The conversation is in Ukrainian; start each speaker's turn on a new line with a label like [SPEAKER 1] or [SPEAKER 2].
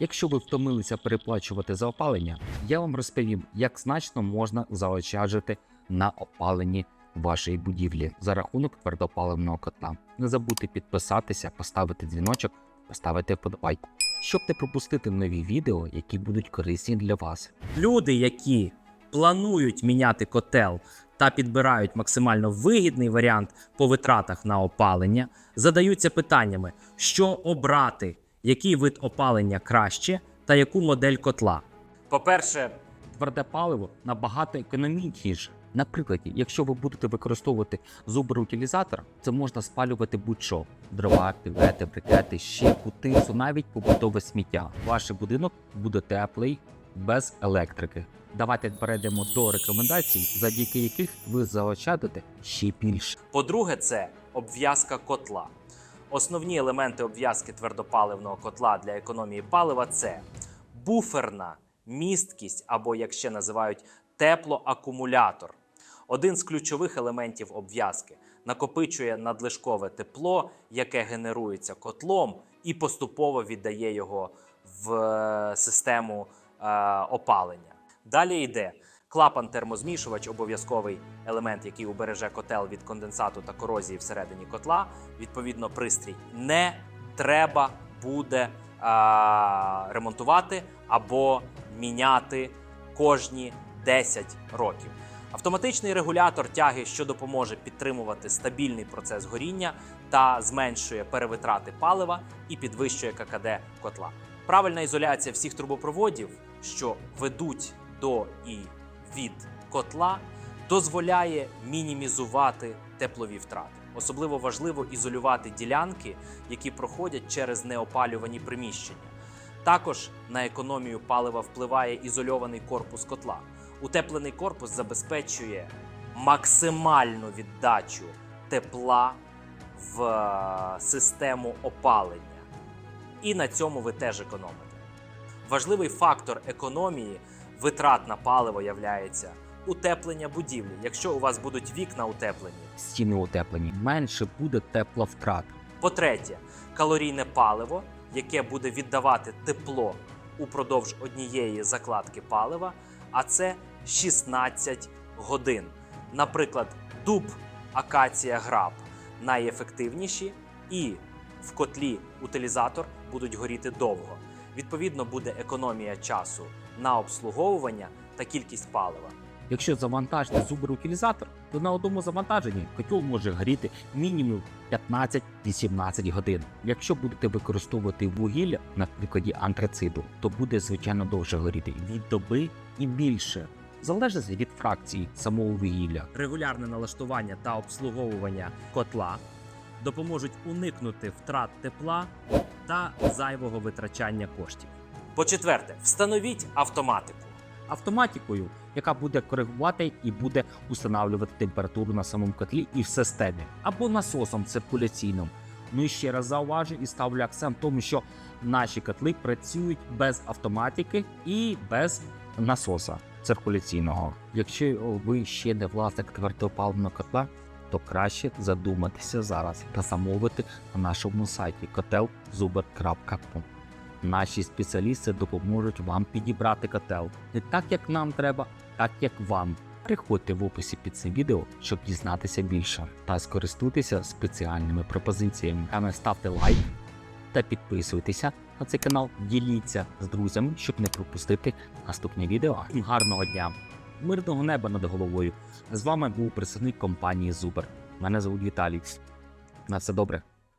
[SPEAKER 1] Якщо ви втомилися переплачувати за опалення, я вам розповім, як значно можна заощаджити на опаленні вашої будівлі за рахунок твердопаливного котла. Не забудьте підписатися, поставити дзвіночок, поставити вподобайку, щоб не пропустити нові відео, які будуть корисні для вас.
[SPEAKER 2] Люди, які планують міняти котел та підбирають максимально вигідний варіант по витратах на опалення, задаються питаннями, що обрати, який вид опалення краще та яку модель котла. По-перше,
[SPEAKER 1] Тверде паливо набагато економічніше. Наприклад, якщо ви будете використовувати зуброутилізатор, це можна спалювати будь-що: дрова, пілети, брикети, щепу, тису, навіть побутове сміття. Ваш будинок буде теплий без електрики. Давайте перейдемо до рекомендацій, завдяки яких ви заощадите ще більше.
[SPEAKER 2] По-друге, це обв'язка котла. Основні елементи обв'язки твердопаливного котла для економії палива це буферна місткість, або як ще називають теплоакумулятор. Один з ключових елементів обв'язки накопичує надлишкове тепло, яке генерується котлом, і поступово віддає його в е, систему е, опалення. Далі йде клапан термозмішувач, обов'язковий елемент, який убереже котел від конденсату та корозії всередині котла. Відповідно, пристрій не треба буде а, ремонтувати або міняти кожні 10 років. Автоматичний регулятор тяги, що допоможе підтримувати стабільний процес горіння та зменшує перевитрати палива і підвищує ККД котла. Правильна ізоляція всіх трубопроводів, що ведуть до і від котла, дозволяє мінімізувати теплові втрати. Особливо важливо ізолювати ділянки, які проходять через неопалювані приміщення. Також на економію палива впливає ізольований корпус котла. Утеплений корпус забезпечує максимальну віддачу тепла в е, систему опалення. І на цьому ви теж економите. Важливий фактор економії витрат на паливо являється утеплення будівлі. Якщо у вас будуть вікна утеплені,
[SPEAKER 1] Стіни утеплені, менше буде тепловтрат.
[SPEAKER 2] По-третє, калорійне паливо, яке буде віддавати тепло упродовж однієї закладки палива, а це 16 годин. Наприклад, дуб, акація, граб найефективніші, і в котлі утилізатор будуть горіти довго. Відповідно, буде економія часу на обслуговування та кількість палива.
[SPEAKER 1] Якщо завантажити зуброутилізатор, то на одному завантаженні котел може горіти мінімум 15-18 годин. Якщо будете використовувати вугілля на прикладі антрациду, то буде звичайно довше горіти від доби і більше. Залежить від фракції самого вугілля.
[SPEAKER 2] регулярне налаштування та обслуговування котла допоможуть уникнути втрат тепла та зайвого витрачання коштів. По-четверте, встановіть автоматику.
[SPEAKER 1] Автоматикою, яка буде коригувати і буде устанавливати температуру на самому котлі і в системі, або насосом циркуляційним. Ну і ще раз зауважу і ставлю акцент в тому, що наші котли працюють без автоматики і без насоса циркуляційного. Якщо ви ще не власник твердопаливного котла, то краще задуматися зараз та замовити на нашому сайті kotelzuber.com. Наші спеціалісти допоможуть вам підібрати котел не так, як нам треба, так як вам. Приходьте в описі під цим відео, щоб дізнатися більше та скористуйтеся спеціальними пропозиціями. А не ставте лайк та підписуйтеся на цей канал, діліться з друзями, щоб не пропустити наступне відео. Гарного дня! Мирного неба над головою. З вами був представник компанії Зубер. Мене звуть Віталій. На все добре.